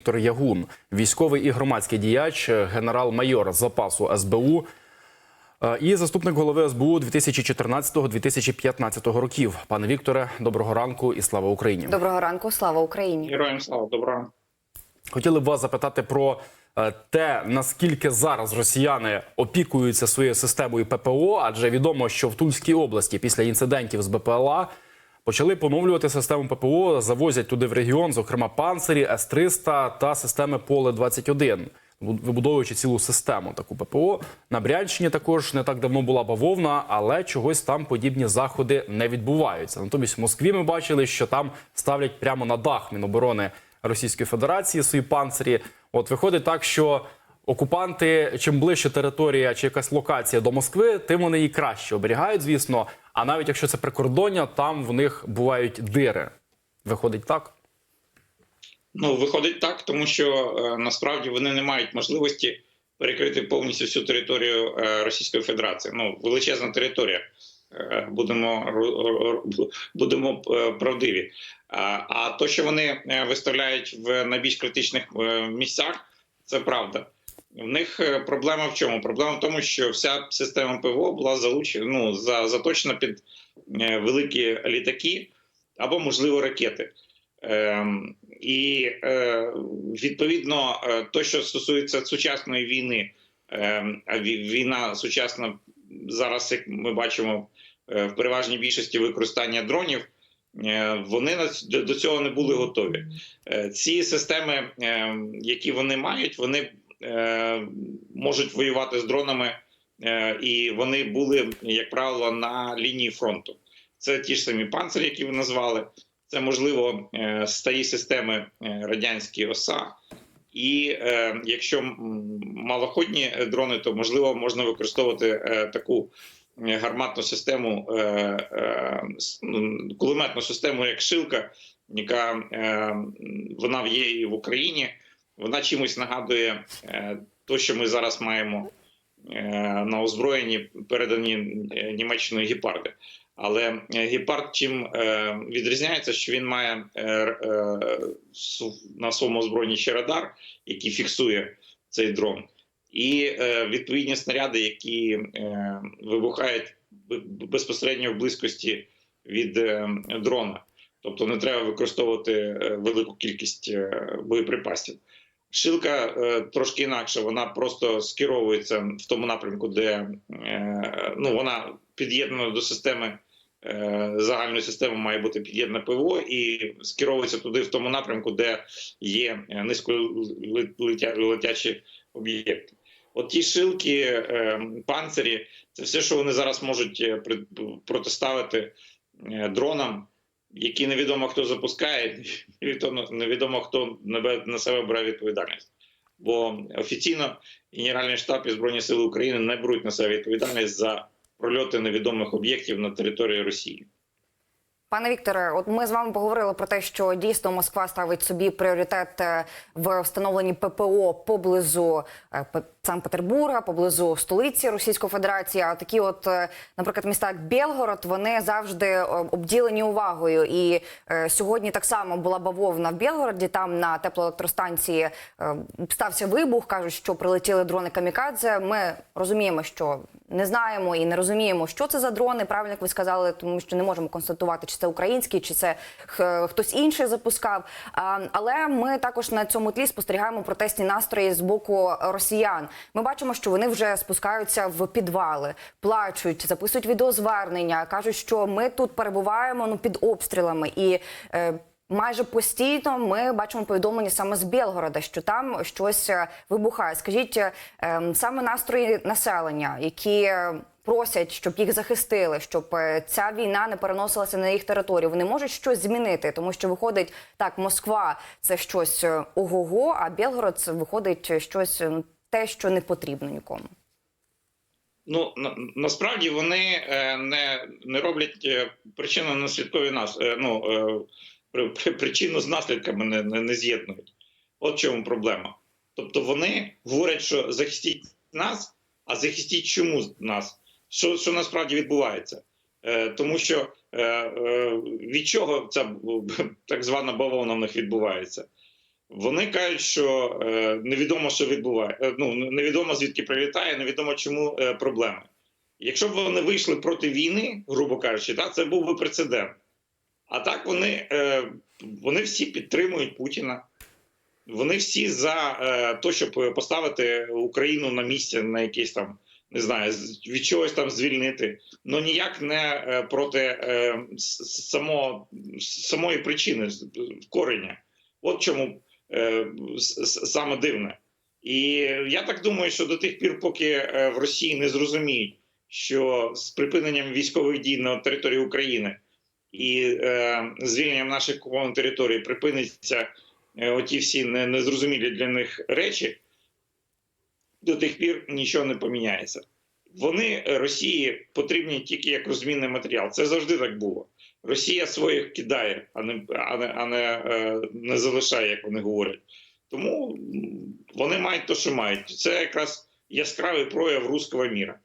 Віктор Ягун, військовий і громадський діяч, генерал-майор запасу СБУ е, і заступник голови СБУ 2014-2015 років. Пане Вікторе, доброго ранку і слава Україні. Доброго ранку, слава Україні. Героям слава доброго. Хотіли б вас запитати про е, те, наскільки зараз росіяни опікуються своєю системою ППО, адже відомо, що в Тульській області після інцидентів з БПЛА почали поновлювати систему ППО, завозять туди в регіон, зокрема панцирі, С-300 та системи Поле 21 вибудовуючи цілу систему таку ППО. На Брянщині також не так давно була бавовна, але чогось там подібні заходи не відбуваються. Натомість в Москві ми бачили, що там ставлять прямо на дах Міноборони Російської Федерації свої панцирі. От виходить так, що окупанти, чим ближче територія чи якась локація до Москви, тим вони її краще оберігають, звісно. А навіть якщо це прикордоння, там в них бувають дири. Виходить так. Ну виходить так, тому що е, насправді вони не мають можливості перекрити повністю всю територію е, Російської Федерації. Ну величезна територія. Е, будемо будемо е, правдиві. А, то, що вони е, виставляють в найбільш критичних місцях, це правда. В них е, проблема в чому? Проблема в тому, що вся система ПВО була залучена, ну, за, заточена під е, великі літаки або, можливо, ракети. Ем, і е, відповідно, е, то, що стосується сучасної війни, ем, а ві- війна сучасна зараз, як ми бачимо, в переважній більшості використання дронів, вони до цього не були готові. Ці системи, е, які вони мають, вони можуть воювати з дронами, е, і вони були, як правило, на лінії фронту. Це ті ж самі панцирі, які ви назвали. Це можливо е, старі системи е, радянські ОСА. І е, якщо малоходні е, дрони, то можливо можна використовувати е, таку е, гарматну систему, е, е, ну, кулеметну систему, як шилка, яка е, вона є і в Україні. Вона чимось нагадує е, то, що ми зараз маємо е, на озброєнні, передані е, Німеччиною гепарди. Але е, гепард чим відрізняється, що він має на своєму озброєнні ще радар, який фіксує цей дрон, і відповідні снаряди, які вибухають безпосередньо в близькості від дрона. Тобто не треба використовувати велику кількість боєприпасів. Шилка е, трошки інакше, вона просто скеровується в тому напрямку, де е, ну, вона під'єднана до системи е, загальної системи, має бути під'єднана ПВО і скеровується туди в тому напрямку, де є низьколетячі об'єкти. От ті шилки, панцирі, це все, що вони зараз можуть протиставити дронам, які невідомо хто запускає, невідомо, невідомо хто на бе- на себе бере відповідальність. Бо офіційно Генеральний штаб і Збройні Сили України не беруть на себе відповідальність за прольоти невідомих об'єктів на території Росії. Пане Вікторе, от ми з вами поговорили про те, що дійсно Москва ставить собі пріоритет е, в встановленні ППО поблизу е, Санкт-Петербурга, поблизу столиці Російської Федерації. А такі, от, е, наприклад, міста як Білгород, вони завжди обділені увагою. І сьогодні так само була бавовна в Білгороді. Там на теплоелектростанції стався вибух. кажуть, що прилетіли дрони камікадзе. Ми розуміємо, що не знаємо і не розуміємо, що це за дрони. Правильно як ви сказали, тому що не можемо констатувати, чи це український, чи це хтось інший запускав. Але ми також на цьому тлі спостерігаємо протестні настрої з боку росіян. Ми бачимо, що вони вже спускаються в підвали, плачуть, записують відеозвернення, кажуть, що ми тут перебуваємо ну під обстрілами і. Е, Майже постійно ми бачимо повідомлення саме з Білгорода, що там щось е, вибухає. Скажіть, е, ем, саме настрої населення, які просять, щоб їх захистили, щоб е, ця війна не переносилася на їх територію. Вони можуть щось змінити, тому що виходить так, Москва це щось е, ого-го, а Білгород це виходить щось е, те, що не потрібно нікому. Ну на, насправді вони не, не роблять причинно наслідкові нас. Ну, при, при, причину з наслідками не, не, не з'єднують. От чому проблема. Тобто вони говорять, що захистіть нас, а захистіть чому нас? Що, що насправді відбувається? Е, тому що е, е, від чого ця так звана бавовна в них відбувається? Вони кажуть, що е, невідомо, що відбуває. е, Ну невідомо звідки прилітає, невідомо чому е, проблеми. Якщо б вони вийшли проти війни, грубо кажучи, так, це був би прецедент. А так вони, е, вони всі підтримують Путіна. Вони всі за е, те, щоб поставити Україну на місце на якесь там, не знаю, від чогось там звільнити. Ну ніяк не е, проти е, само, самої причини кореня. От чому е, саме дивне. І я так думаю, що до тих пір, поки в Росії не зрозуміють, що з припиненням військових дій на території України і е, звільненням наших територій припиниться оті всі незрозумілі для них речі, до тих пір нічого не поміняється. Вони е, Росії потрібні тільки як розмінний матеріал. Це завжди так було. Росія своїх кидає, а не, а не, а не, е, не залишає, як вони говорять. Тому вони мають те, що мають. Це якраз яскравий прояв руського міра.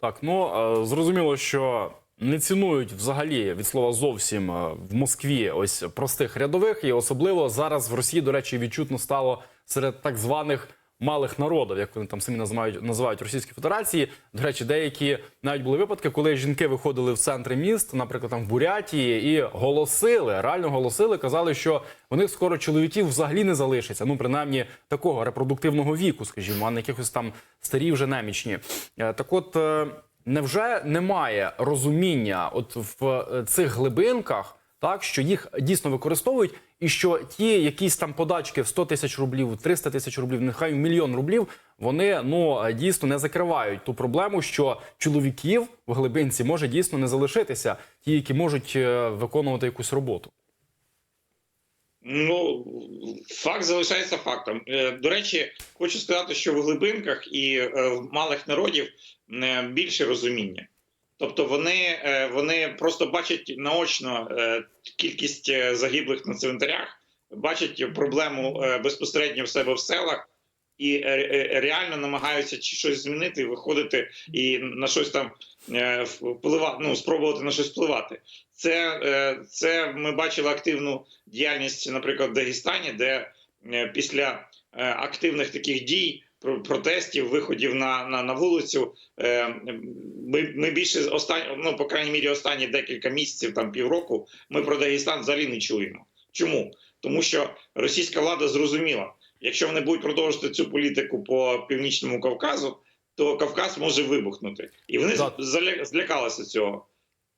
Так, ну е, зрозуміло, що не цінують взагалі від слова зовсім в Москві ось простих рядових, і особливо зараз в Росії, до речі, відчутно стало серед так званих малих народів, як вони там самі називають, називають Російські Федерації. До речі, деякі навіть були випадки, коли жінки виходили в центри міст, наприклад, там в Бурятії, і голосили, реально голосили, казали, що них скоро чоловіків взагалі не залишиться. Ну, принаймні такого репродуктивного віку, скажімо, а не якихось там старі вже немічні. Е, Так, от. е, Невже немає розуміння, от в е, цих глибинках, так що їх дійсно використовують, і що ті якісь там подачки в 100 тисяч рублів, 300 тисяч рублів, нехай мільйон рублів, вони ну дійсно не закривають ту проблему, що чоловіків в глибинці може дійсно не залишитися, ті, які можуть е, виконувати якусь роботу. Ну, факт залишається фактом. Е, До речі, хочу сказати, що в глибинках і е, в малих народів більше розуміння. Тобто вони, е, вони просто бачать наочно е, кількість е, загиблих на цвинтарях, бачать проблему безпосередньо в себе в селах і реально намагаються щось змінити, виходити і на щось там впливати, ну, спробувати на щось впливати. Це, це ми бачили активну діяльність, наприклад, в Дагестані, де після активних таких дій, протестів, виходів на, на, на вулицю, е, ми, ми більше останні, ну, по крайній мірі, останні декілька місяців, там півроку, ми про Дагестан взагалі не чуємо. Чому? Тому що російська влада зрозуміла, якщо вони будуть продовжувати цю політику по північному Кавказу, то Кавказ може вибухнути, і вони Так. злякалися цього.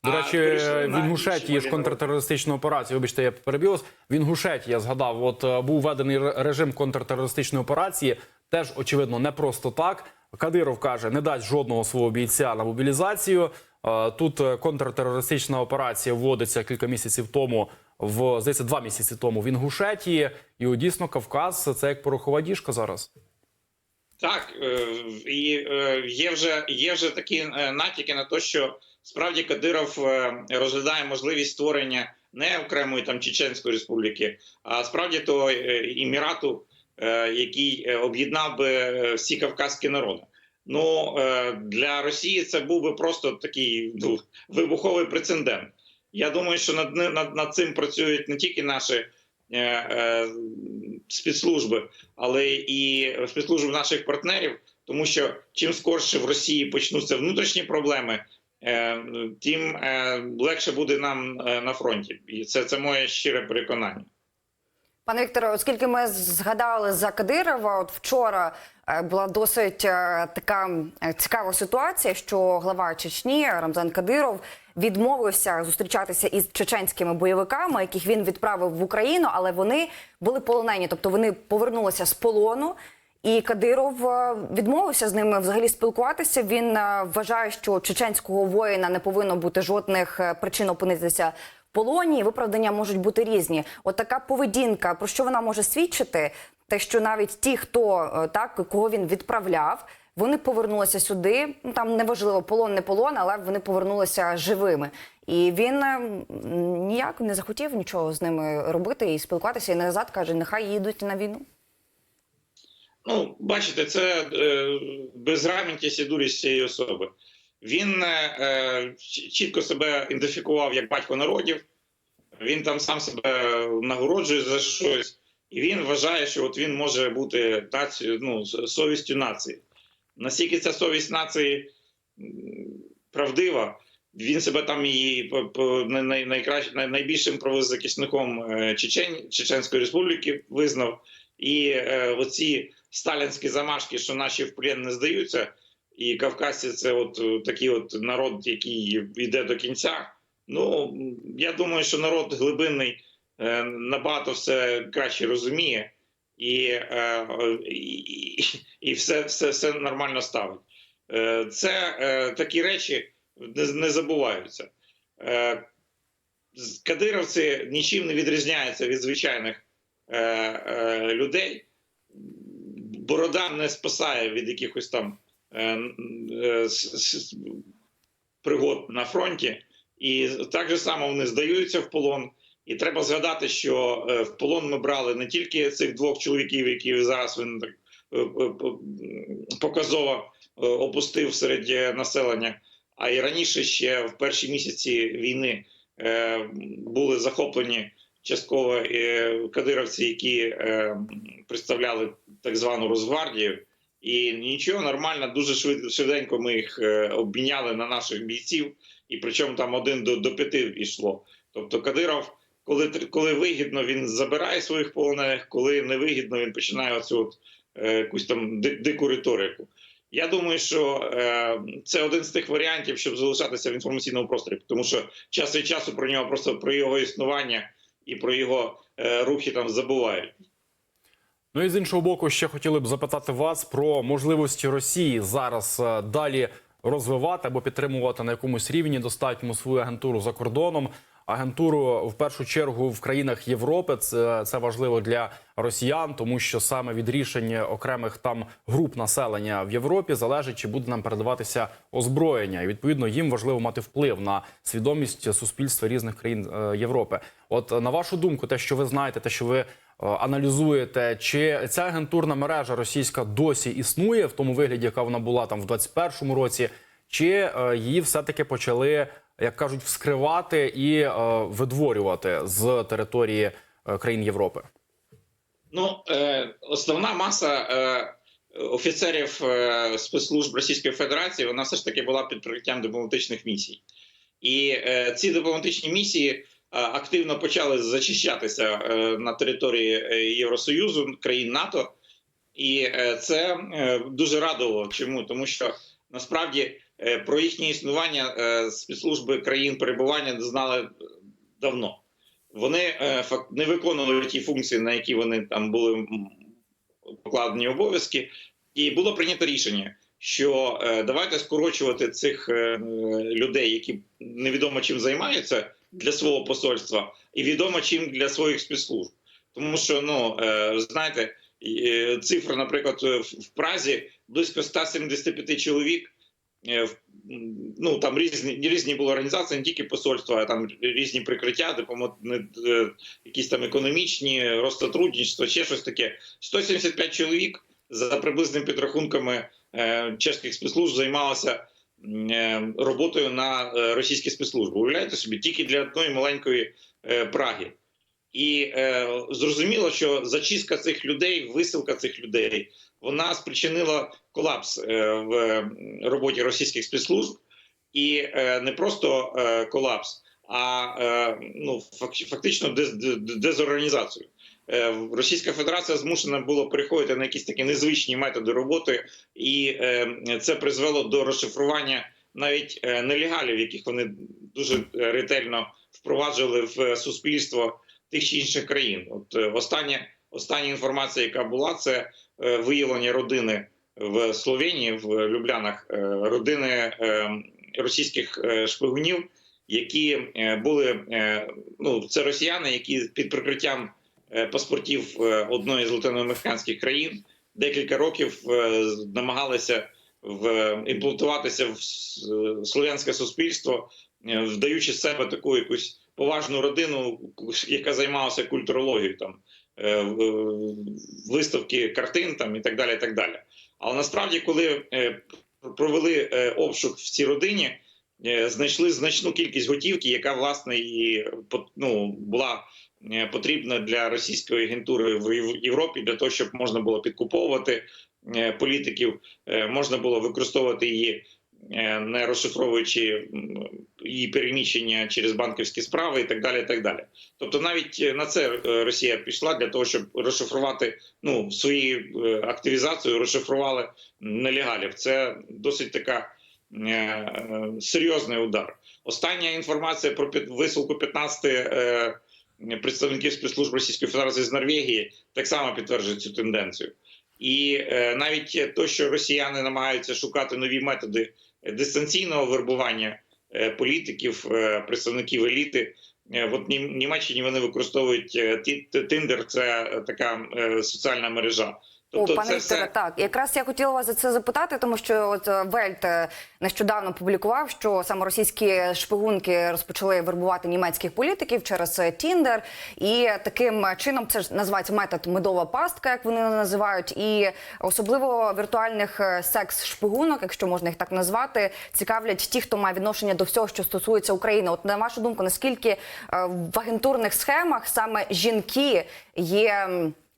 До А речі, перейшли в Інгушетії ж контртерористичну операцію. Вибачте, я перебив вас. В Інгушетії я згадав, от е, був введений режим контртерористичної операції. Теж очевидно не просто так. Кадиров каже, не дасть жодного свого бійця на мобілізацію. Е, Тут е, контртерористична операція вводиться кілька місяців тому. В здається, два місяці тому в Інгушетії, і дійсно Кавказ це як порохова діжка зараз. Так, е, і є вже є вже такі натяки на те, що справді Кадиров розглядає можливість створення не окремої там Чеченської республіки, а справді того е, імірату, е, який е, об'єднав би е, всі кавказькі народи. Ну е, для Росії це був би просто такий ну, вибуховий прецедент. Я думаю, що над, над, над цим працюють не тільки наші е, е, спецслужби, але і спецслужби наших партнерів, тому що чим скорше в Росії почнуться внутрішні проблеми, е, тим е, легше буде нам е, на фронті. І це, це моє щире переконання. Пане Вікторе, оскільки ми згадали за Кадирова, от вчора е, була досить е, така е, цікава ситуація, що глава Чечні Рамзан Кадиров відмовився зустрічатися із чеченськими бойовиками, яких він відправив в Україну, але вони були полонені, тобто вони повернулися з полону. І Кадиров відмовився з ними взагалі спілкуватися. Він вважає, що чеченського воїна не повинно бути жодних причин опинитися полоні. Виправдання можуть бути різні. От така поведінка, про що вона може свідчити? Те, що навіть ті, хто е, так кого він відправляв, вони повернулися сюди. Ну там неважливо, полон не полон, але вони повернулися живими. І він е, ніяк не захотів нічого з ними робити і спілкуватися. І назад каже, нехай їдуть на війну. Ну, бачите, це е, безграмотність і дурість цієї особи. Він е, е, чітко себе ідентифікував як батько народів. Він там сам себе нагороджує за щось. і він вважає, що от він може бути нацією, ну, совістю нації. Наскільки ця совість нації правдива, він себе там і по- по- най- най- найкращ- най- найбільшим правозахисником е, Чечень, Чеченської Республіки визнав. І е, оці сталінські замашки, що наші в плен не здаються, і кавказці це от е, такий от народ, який йде до кінця. Ну я думаю, що народ глибинний е, набагато все краще розуміє і, е, і, і все, все, все нормально ставить. Це такі речі не, забуваються. Кадировці нічим не відрізняються від звичайних людей. Борода не спасає від якихось там пригод на фронті, і так же само вони здаються в полон. І треба згадати, що е, в полон ми брали не тільки цих двох чоловіків, які зараз він так е, е, е, показово е, опустив серед е, населення, а і раніше ще в перші місяці війни е, були захоплені частково е, кадировці, які е, представляли так звану Росгвардію. І нічого нормально, дуже швид- швиденько ми їх е, обміняли на наших бійців, і причому там один до, до п'яти йшло. Тобто Кадиров, коли, коли вигідно, він забирає своїх полонених, коли невигідно, він починає оцю от, е, якусь там дику риторику. Я думаю, що е, це один з тих варіантів, щоб залишатися в інформаційному просторі, тому що час від часу про нього просто про його існування і про його е, рухи там забувають. Ну і з іншого боку, ще хотіли б запитати вас про можливості Росії зараз е, далі розвивати або підтримувати на якомусь рівні достатньо свою агентуру за кордоном. Агентуру в першу чергу в країнах Європи це, це важливо для росіян, тому що саме від рішень окремих там груп населення в Європі залежить, чи буде нам передаватися озброєння, і відповідно їм важливо мати вплив на свідомість суспільства різних країн е, Європи. От на вашу думку, те, що ви знаєте, те, що ви аналізуєте, чи ця агентурна мережа російська досі існує в тому вигляді, яка вона була там в 21-му році, чи е, її все-таки почали, як кажуть, вскривати і е, видворювати з території е, країн Європи? Ну, е, основна маса е, офіцерів е, спецслужб Російської Федерації вона все ж таки була під прикриттям дипломатичних місій. І е, ці дипломатичні місії е, активно почали зачищатися е, на території е, Євросоюзу, країн НАТО. І е, це е, дуже радувало. Чому? Тому що насправді е, про їхнє існування е, спецслужби країн перебування знали давно вони е, не виконували ті функції, на які вони там були покладені обов'язки, і було прийнято рішення, що е, давайте скорочувати цих е, людей, які невідомо чим займаються для свого посольства, і відомо чим для своїх спецслужб. Тому що, ну е, знаєте, е, цифра, наприклад, в в Празі близько 175 чоловік. е, Ну там різні різні були організації, не тільки посольства, а там різні прикриття, допомог е, якісь там економічні, розсотрудничество, ще щось таке. 175 чоловік за приблизними підрахунками е, чеських спецслужб займалося е, роботою на е, російські спецслужби. Уявляєте собі, тільки для одної маленької е, Праги. І е, зрозуміло, що зачистка цих людей, висилка цих людей, вона спричинила колапс е, в е, роботі російських спецслужб, і е, не просто е, колапс, а е, ну фак- фактично дез, дез- дезорганізацію. Е, Російська Федерація змушена була переходити на якісь такі незвичні методи роботи, і е, це призвело до розшифрування навіть е, нелегалів, яких вони дуже ретельно впроваджували в суспільство тих чи інших країн. От остання, остання інформація, яка була, це виявлення родини в Словенії, в Люблянах, родини російських шпигунів, які були ну це росіяни, які під прикриттям паспортів е, одної з латиноамериканських країн декілька років е, намагалися в імплантуватися в слов'янське суспільство, е, вдаючи з себе таку якусь поважну родину, яка займалася культурологією, там е, виставки картин там і так далі. І так далі. Але насправді, коли е, провели е, обшук в цій родині, е, знайшли значну кількість готівки, яка власне і ну, була е, потрібна для російської агентури в Європі для того, щоб можна було підкуповувати е, політиків, е, можна було використовувати її. е, Не розшифровуючи її переміщення через банківські справи і так далі. І так далі. Тобто, навіть е, на це е, Росія пішла для того, щоб розшифрувати ну свою е, активізацію, розшифрували нелегалів. Це досить така е, е, серйозний удар. Остання інформація про висилку 15 е, представників спецслужб Російської Федерації з Норвегії так само підтверджують цю тенденцію. І е, навіть те, що росіяни намагаються шукати нові методи дистанційного вербування е, політиків, е, представників еліти. От Німеччині вони використовують Тіндер, це така соціальна мережа. Тобто О, пане Вікторе, все так якраз я хотіла вас за це запитати, тому що от е, Вельт е, нещодавно публікував, що саме російські шпигунки розпочали вербувати німецьких політиків через е, Тіндер, і таким чином це ж називається метод медова пастка, як вони називають, і особливо віртуальних секс-шпигунок, якщо можна їх так назвати, цікавлять ті, хто має відношення до всього, що стосується України. От на вашу думку, наскільки в агентурних схемах саме жінки є.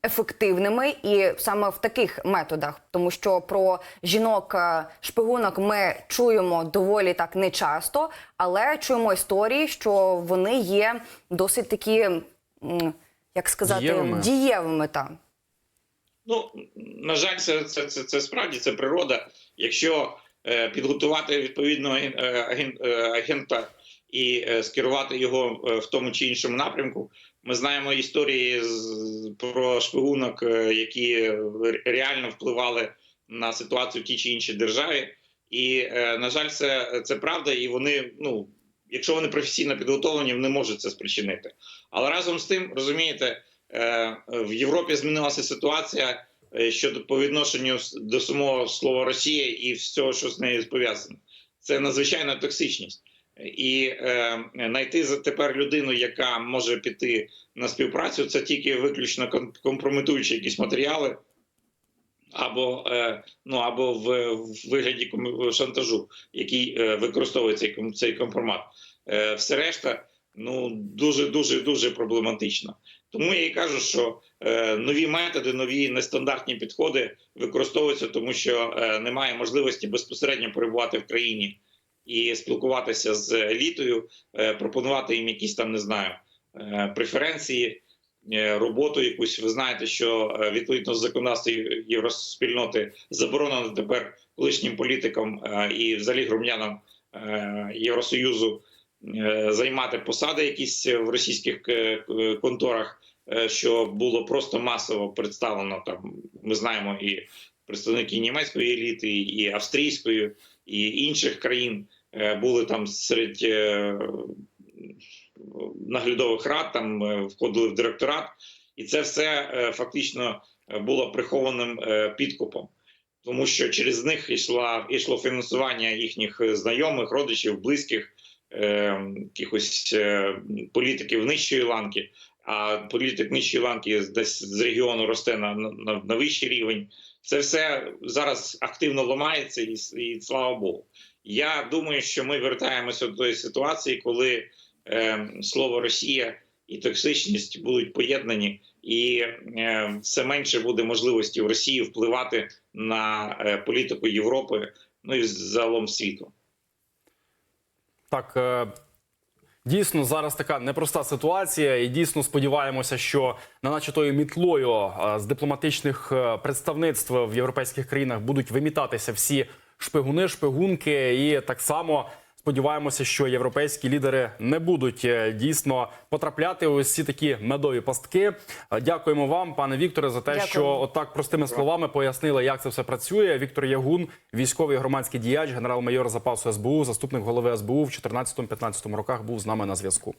Ефективними і саме в таких методах, тому що про жінок е, шпигунок ми чуємо доволі так нечасто, але чуємо історії, що вони є досить такі, як сказати, Дієвими. дієвими там. Ну на жаль, це, це, це, це справді це природа. Якщо е, підготувати відповідного е, аген- е, агента і е, скерувати його е, в тому чи іншому напрямку, ми знаємо історії про шпигунок, е, які реально впливали на ситуацію в тій чи іншій державі. І е, на жаль, це, це правда, і вони, ну якщо вони професійно підготовлені, вони можуть це спричинити. Але разом з тим, розумієте, е, в Європі змінилася ситуація щодо по відношенню до самого слова Росія і всього, що з нею пов'язано. Це надзвичайна токсичність. І е, знайти тепер людину, яка може піти на співпрацю, це тільки виключно компрометуючі якісь матеріали, або, е, ну, або в, в вигляді шантажу, який е, використовує цей, цей компромат. Е, все решта ну, дуже дуже дуже проблематично. Тому я і кажу, що е, нові методи, нові нестандартні підходи використовуються, тому що е, немає можливості безпосередньо перебувати в країні і спілкуватися з елітою, е, пропонувати їм якісь там не знаю е, преференції, е, роботу якусь. Ви знаєте, що відповідно з законодавства євроспільноти заборонено тепер колишнім політикам і взагалі громадянам Євросоюзу займати посади якісь в російських конторах, що було просто масово представлено там. Ми знаємо і представники німецької еліти, і австрійської, і інших країн е, були там серед е, наглядових рад, там е, входили в директорат, і це все фактично було прихованим підкупом. Тому що через них йшла йшло фінансування їхніх знайомих, родичів, близьких, якихось політиків нижчої ланки. А політик нижчої ланки десь з регіону росте на, на, на вищий рівень. Це все зараз активно ламається, і, і слава Богу. Я думаю, що ми вертаємося до тої ситуації, коли е, слово Росія і токсичність будуть поєднані, і е, все менше буде можливості в Росії впливати на е, політику Європи, ну і загалом світу. Так, е, дійсно зараз така непроста ситуація, і дійсно сподіваємося, що на наче тою мітлою е, з дипломатичних е, представництв в європейських країнах будуть вимітатися всі шпигуни, шпигунки, і так само. Сподіваємося, що європейські лідери не будуть е, дійсно потрапляти у ці такі медові пастки. Е, Дякуємо вам, пане Вікторе, за те, Дякуємо. що отак простими словами пояснили, як це все працює. Віктор Ягун, військовий громадський діяч, генерал-майор запасу СБУ, заступник голови СБУ в 2014-2015 роках, був з нами на зв'язку.